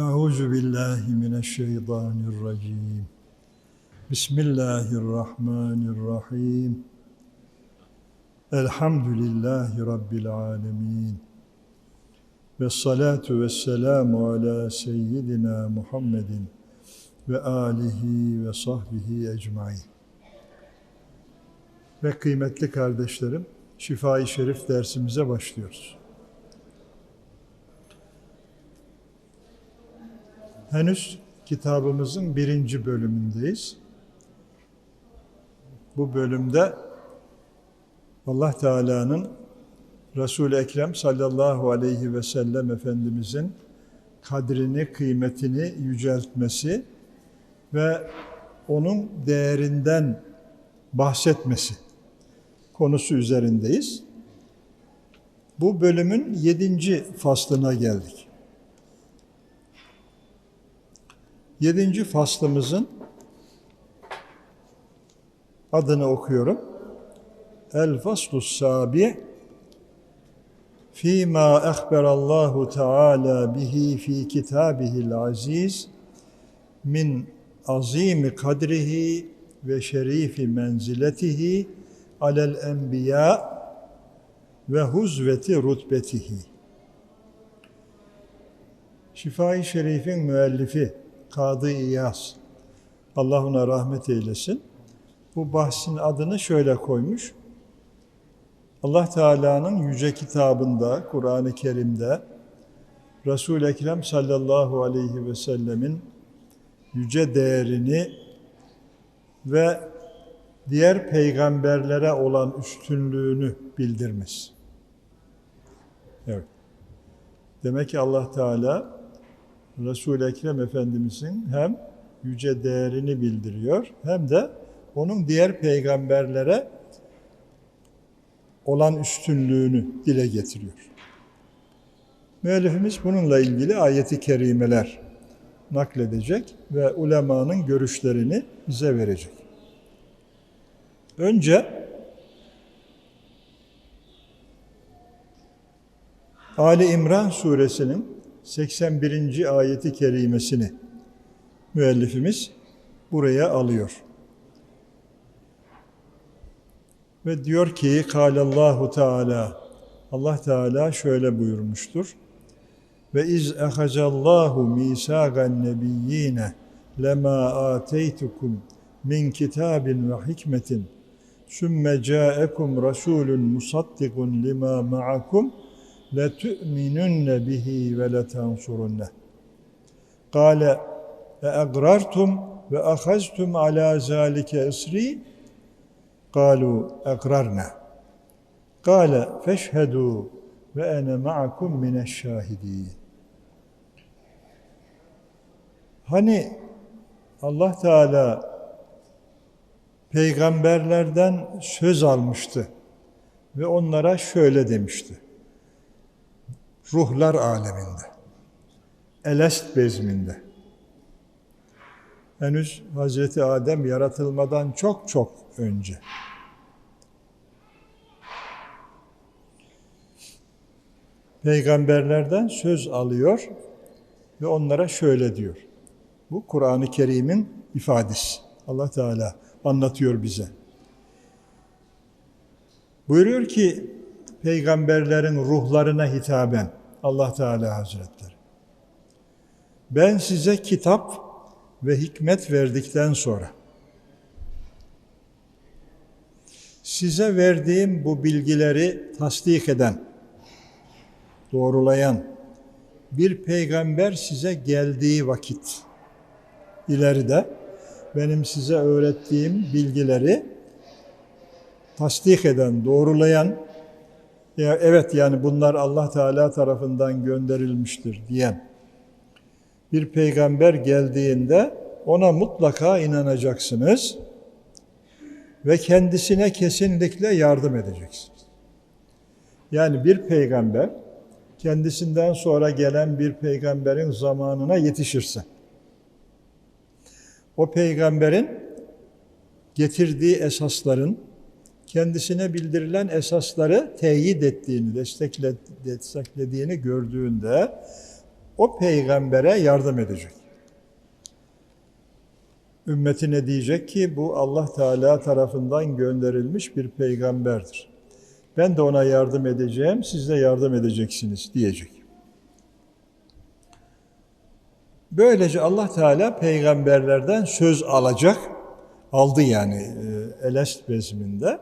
Euzu billahi mineşşeytanirracim. Bismillahirrahmanirrahim. Elhamdülillahi Rabbil alemin. Ve salatu ve selamu ala seyyidina Muhammedin ve alihi ve sahbihi ecmain. Ve kıymetli kardeşlerim, Şifa-i Şerif dersimize başlıyoruz. Henüz kitabımızın birinci bölümündeyiz. Bu bölümde Allah Teala'nın Resul-i Ekrem sallallahu aleyhi ve sellem Efendimizin kadrini, kıymetini yüceltmesi ve onun değerinden bahsetmesi konusu üzerindeyiz. Bu bölümün yedinci faslına geldik. Yedinci faslımızın adını okuyorum. El faslus sabi fîmâ ehberallahu teâlâ bihi fî kitâbihil aziz min azîmi kadrihi ve şerifi menziletihi alel enbiya ve huzveti rutbetihi. Şifai Şerif'in müellifi Kadı İyaz, Allah ona rahmet eylesin. Bu bahsin adını şöyle koymuş. Allah Teala'nın yüce kitabında, Kur'an-ı Kerim'de Resul-i Ekrem sallallahu aleyhi ve sellemin yüce değerini ve diğer peygamberlere olan üstünlüğünü bildirmesi. Evet. Demek ki Allah Teala Resul-i Ekrem Efendimizin hem yüce değerini bildiriyor hem de onun diğer peygamberlere olan üstünlüğünü dile getiriyor. Müellifimiz bununla ilgili ayeti kerimeler nakledecek ve ulemanın görüşlerini bize verecek. Önce Ali İmran suresinin 81. ayeti kerimesini müellifimiz buraya alıyor. Ve diyor ki Kâlallahu Teala Allah Teala şöyle buyurmuştur. Ve iz ehazallahu misagan nebiyyine lema ateytukum min kitabin ve hikmetin sümme câekum rasulun musaddikun lima ma'akum لَتُؤْمِنُنَّ بِهِ وَلَتَنْصُرُنَّهِ قَالَ اَاَقْرَرْتُمْ وَاَخَزْتُمْ عَلَى ذَٰلِكَ اِصْرِي قَالُوا اَقْرَرْنَا قَالَ فَاشْهَدُوا وَاَنَا مَعَكُمْ مِنَ الشَّاهِدِينَ Hani Allah Teala peygamberlerden söz almıştı ve onlara şöyle demişti ruhlar aleminde, elest bezminde. Henüz Hazreti Adem yaratılmadan çok çok önce. Peygamberlerden söz alıyor ve onlara şöyle diyor. Bu Kur'an-ı Kerim'in ifadesi. Allah Teala anlatıyor bize. Buyuruyor ki peygamberlerin ruhlarına hitaben Allah Teala Hazretleri. Ben size kitap ve hikmet verdikten sonra size verdiğim bu bilgileri tasdik eden, doğrulayan bir peygamber size geldiği vakit ileride benim size öğrettiğim bilgileri tasdik eden, doğrulayan ya evet yani bunlar Allah Teala tarafından gönderilmiştir diyen bir peygamber geldiğinde ona mutlaka inanacaksınız ve kendisine kesinlikle yardım edeceksiniz. Yani bir peygamber kendisinden sonra gelen bir peygamberin zamanına yetişirse o peygamberin getirdiği esasların kendisine bildirilen esasları teyit ettiğini, desteklediğini gördüğünde o peygambere yardım edecek. Ümmetine diyecek ki bu Allah Teala tarafından gönderilmiş bir peygamberdir. Ben de ona yardım edeceğim, siz de yardım edeceksiniz diyecek. Böylece Allah Teala peygamberlerden söz alacak. Aldı yani e, Elest bezminde.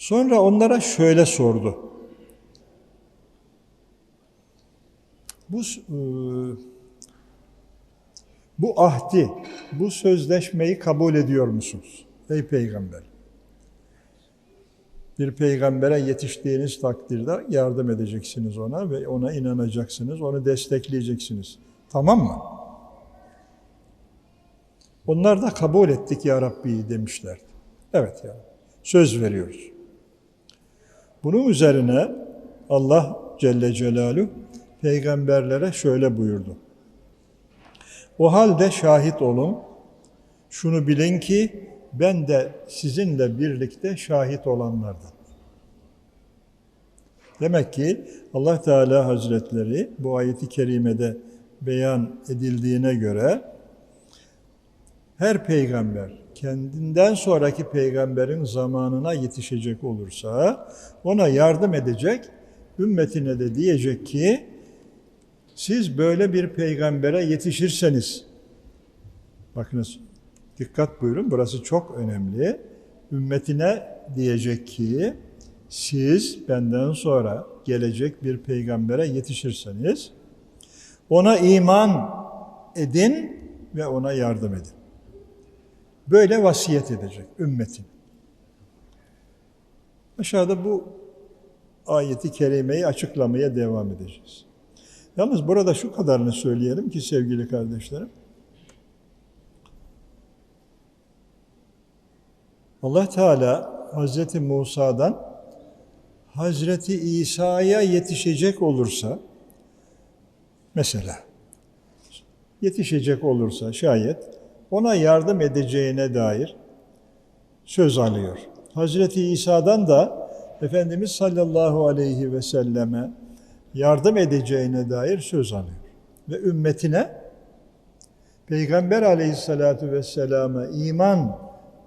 Sonra onlara şöyle sordu. Bu e, bu ahdi, bu sözleşmeyi kabul ediyor musunuz? Ey peygamber. Bir peygambere yetiştiğiniz takdirde yardım edeceksiniz ona ve ona inanacaksınız, onu destekleyeceksiniz. Tamam mı? Onlar da kabul ettik ya Rabbi demişlerdi. Evet ya, söz veriyoruz. Bunun üzerine Allah Celle Celaluhu peygamberlere şöyle buyurdu. O halde şahit olun, şunu bilin ki ben de sizinle birlikte şahit olanlardan. Demek ki Allah Teala Hazretleri bu ayeti kerimede beyan edildiğine göre her peygamber kendinden sonraki peygamberin zamanına yetişecek olursa ona yardım edecek, ümmetine de diyecek ki siz böyle bir peygambere yetişirseniz bakınız dikkat buyurun burası çok önemli. Ümmetine diyecek ki siz benden sonra gelecek bir peygambere yetişirseniz ona iman edin ve ona yardım edin. Böyle vasiyet edecek ümmetin. Aşağıda bu ayeti kerimeyi açıklamaya devam edeceğiz. Yalnız burada şu kadarını söyleyelim ki sevgili kardeşlerim. Allah Teala Hazreti Musa'dan Hazreti İsa'ya yetişecek olursa mesela yetişecek olursa şayet ona yardım edeceğine dair söz alıyor. Hazreti İsa'dan da Efendimiz sallallahu aleyhi ve selleme yardım edeceğine dair söz alıyor. Ve ümmetine Peygamber aleyhissalatu vesselama iman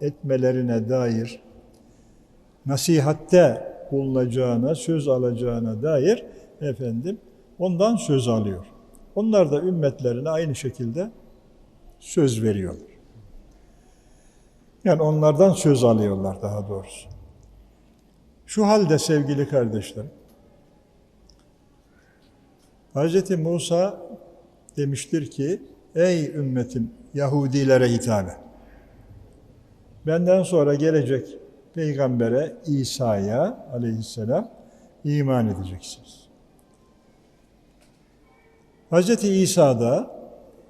etmelerine dair nasihatte bulunacağına, söz alacağına dair efendim ondan söz alıyor. Onlar da ümmetlerine aynı şekilde söz veriyorlar. Yani onlardan söz alıyorlar daha doğrusu. Şu halde sevgili kardeşlerim, Hz. Musa demiştir ki, ey ümmetim Yahudilere hitabe, benden sonra gelecek peygambere İsa'ya aleyhisselam iman edeceksiniz. Hz. İsa da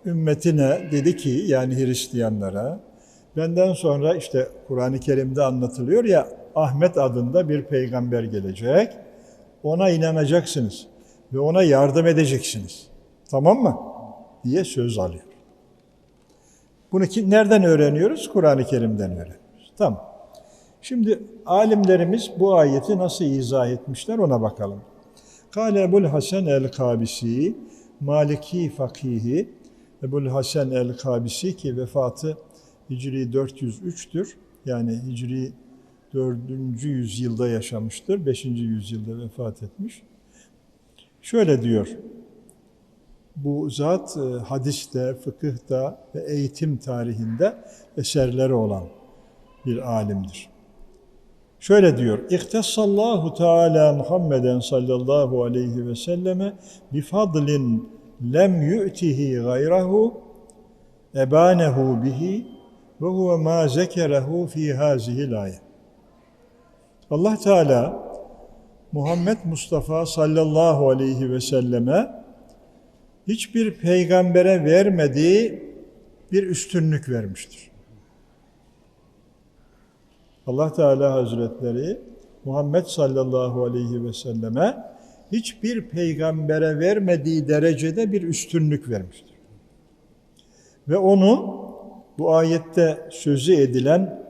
ümmetine dedi ki yani Hristiyanlara benden sonra işte Kur'an-ı Kerim'de anlatılıyor ya Ahmet adında bir peygamber gelecek. Ona inanacaksınız ve ona yardım edeceksiniz. Tamam mı? diye söz alıyor. Bunu ki nereden öğreniyoruz? Kur'an-ı Kerim'den öğreniyoruz. Tamam. Şimdi alimlerimiz bu ayeti nasıl izah etmişler ona bakalım. Kale Ebul Hasan el-Kabisi, Maliki fakihi, Ebul Hasan el-Kabisi ki vefatı Hicri 403'tür. Yani Hicri 4. yüzyılda yaşamıştır. 5. yüzyılda vefat etmiş. Şöyle diyor. Bu zat e, hadiste, fıkıhta ve eğitim tarihinde eserleri olan bir alimdir. Şöyle diyor. İhtassallahu Teala Muhammeden sallallahu aleyhi ve selleme bi fadlin lem yu'tihi gayrahu ebanehu bihi ve huve ma zekerehu fi hazihi ayet. Allah Teala Muhammed Mustafa sallallahu aleyhi ve selleme hiçbir peygambere vermediği bir üstünlük vermiştir. Allah Teala Hazretleri Muhammed sallallahu aleyhi ve selleme hiçbir peygambere vermediği derecede bir üstünlük vermiştir. Ve onu bu ayette sözü edilen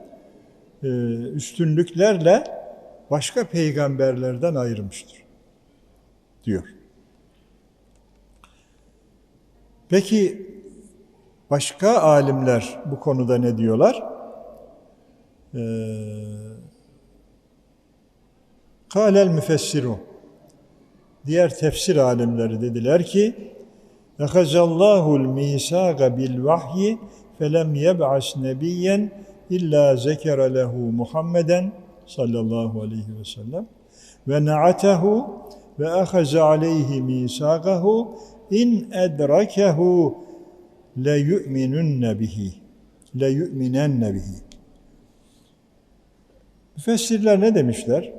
e, üstünlüklerle başka peygamberlerden ayırmıştır. Diyor. Peki başka alimler bu konuda ne diyorlar? Ee, Kâlel müfessiru. Diğer tefsir alimleri dediler ki Ekazallahu l-misâga bil vahyi felem yeb'as nebiyyen illa zekere lehu Muhammeden sallallahu aleyhi ve sellem ve na'atehu ve ahaza aleyhi misâgahu in edrakehu le yu'minunne bihi le yu'minenne bihi Müfessirler ne demişler?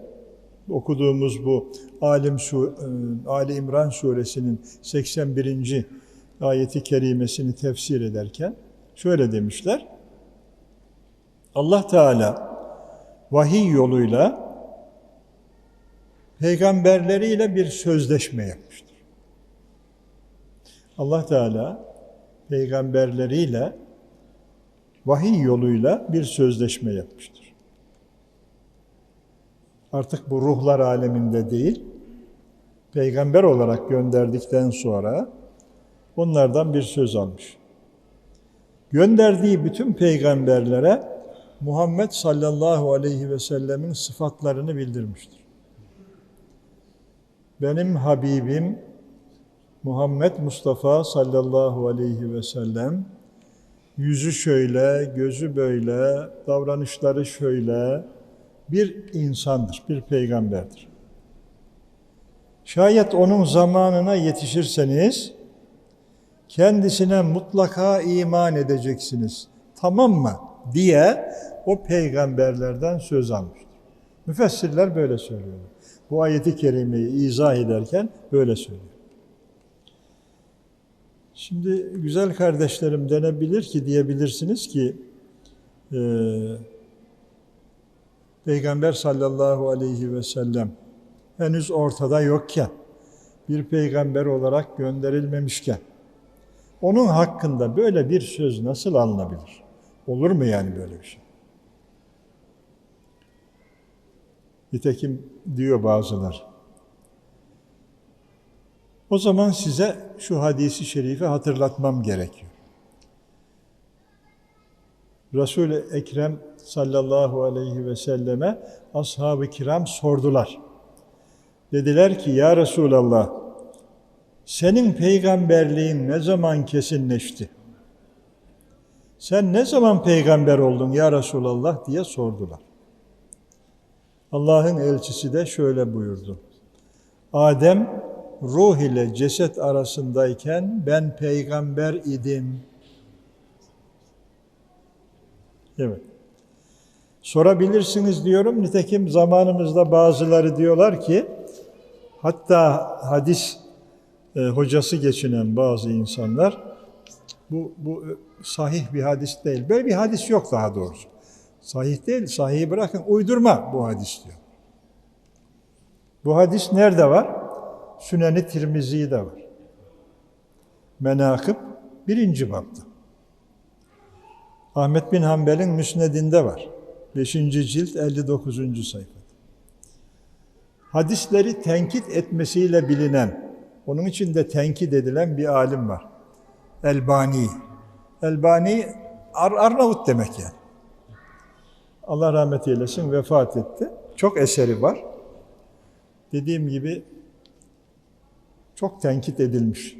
Okuduğumuz bu Alim Su e, Ali İmran suresinin 81. ayeti kerimesini tefsir ederken şöyle demişler. Allah Teala vahiy yoluyla peygamberleriyle bir sözleşme yapmıştır. Allah Teala peygamberleriyle vahiy yoluyla bir sözleşme yapmıştır. Artık bu ruhlar aleminde değil, peygamber olarak gönderdikten sonra onlardan bir söz almış. Gönderdiği bütün peygamberlere Muhammed sallallahu aleyhi ve sellemin sıfatlarını bildirmiştir. Benim Habibim Muhammed Mustafa sallallahu aleyhi ve sellem yüzü şöyle, gözü böyle, davranışları şöyle bir insandır, bir peygamberdir. Şayet onun zamanına yetişirseniz kendisine mutlaka iman edeceksiniz. Tamam mı? diye o peygamberlerden söz almıştır. Müfessirler böyle söylüyorlar. Bu ayeti kerimeyi izah ederken böyle söylüyor. Şimdi güzel kardeşlerim denebilir ki diyebilirsiniz ki e, Peygamber sallallahu aleyhi ve sellem henüz ortada yokken, bir peygamber olarak gönderilmemişken, onun hakkında böyle bir söz nasıl alınabilir? Olur mu yani böyle bir şey? Nitekim diyor bazılar. O zaman size şu hadisi şerifi hatırlatmam gerekiyor. Resul-i Ekrem sallallahu aleyhi ve selleme ashab-ı kiram sordular. Dediler ki ya Resulallah senin peygamberliğin ne zaman kesinleşti? Sen ne zaman peygamber oldun ya Resulallah diye sordular. Allah'ın elçisi de şöyle buyurdu. Adem ruh ile ceset arasındayken ben peygamber idim. Evet. Sorabilirsiniz diyorum. Nitekim zamanımızda bazıları diyorlar ki hatta hadis e, hocası geçinen bazı insanlar bu, bu sahih bir hadis değil. Böyle bir hadis yok daha doğrusu. Sahih değil, sahihi bırakın uydurma bu hadis diyor. Bu hadis nerede var? Süneni Tirmizi'de var. Menakıb birinci bapta. Ahmet bin Hanbel'in Müsned'inde var. 5. cilt 59. sayfada. Hadisleri tenkit etmesiyle bilinen, onun için de tenkit edilen bir alim var. Elbani. Elbani Ar Arnavut demek yani. Allah rahmet eylesin vefat etti. Çok eseri var. Dediğim gibi çok tenkit edilmiş.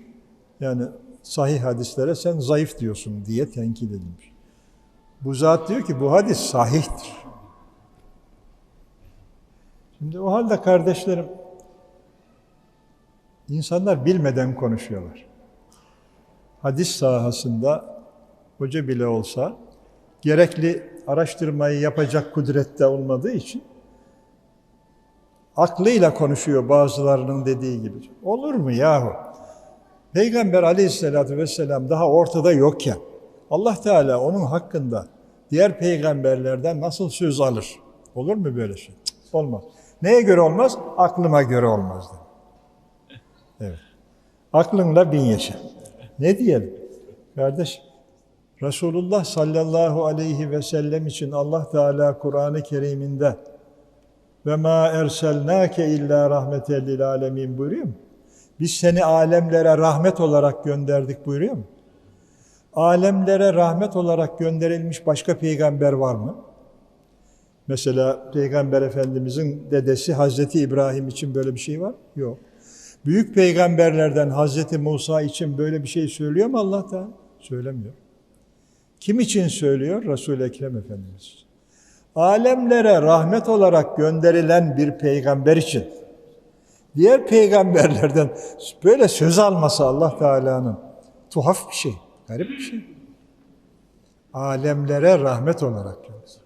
Yani sahih hadislere sen zayıf diyorsun diye tenkit edilmiş. Bu zat diyor ki bu hadis sahihtir. Şimdi o halde kardeşlerim insanlar bilmeden konuşuyorlar. Hadis sahasında hoca bile olsa gerekli araştırmayı yapacak kudrette olmadığı için aklıyla konuşuyor bazılarının dediği gibi. Olur mu yahu? Peygamber aleyhissalatü vesselam daha ortada yokken Allah Teala onun hakkında diğer peygamberlerden nasıl söz alır? Olur mu böyle şey? olmaz. Neye göre olmaz? Aklıma göre olmaz. Evet. Aklınla bin yaşa. Ne diyelim? Kardeş, Resulullah sallallahu aleyhi ve sellem için Allah Teala Kur'an-ı Kerim'inde ve ma erselnake illa rahmeten lil alemin buyuruyor mu? Biz seni alemlere rahmet olarak gönderdik buyuruyor mu? Alemlere rahmet olarak gönderilmiş başka peygamber var mı? Mesela Peygamber Efendimizin dedesi Hazreti İbrahim için böyle bir şey var? Yok. Büyük peygamberlerden Hazreti Musa için böyle bir şey söylüyor mu Allah Teala? Söylemiyor. Kim için söylüyor? Resul-i Ekrem Efendimiz. Alemlere rahmet olarak gönderilen bir peygamber için diğer peygamberlerden böyle söz alması Allah Teala'nın tuhaf bir şey, garip bir şey. Alemlere rahmet olarak gönderiyor.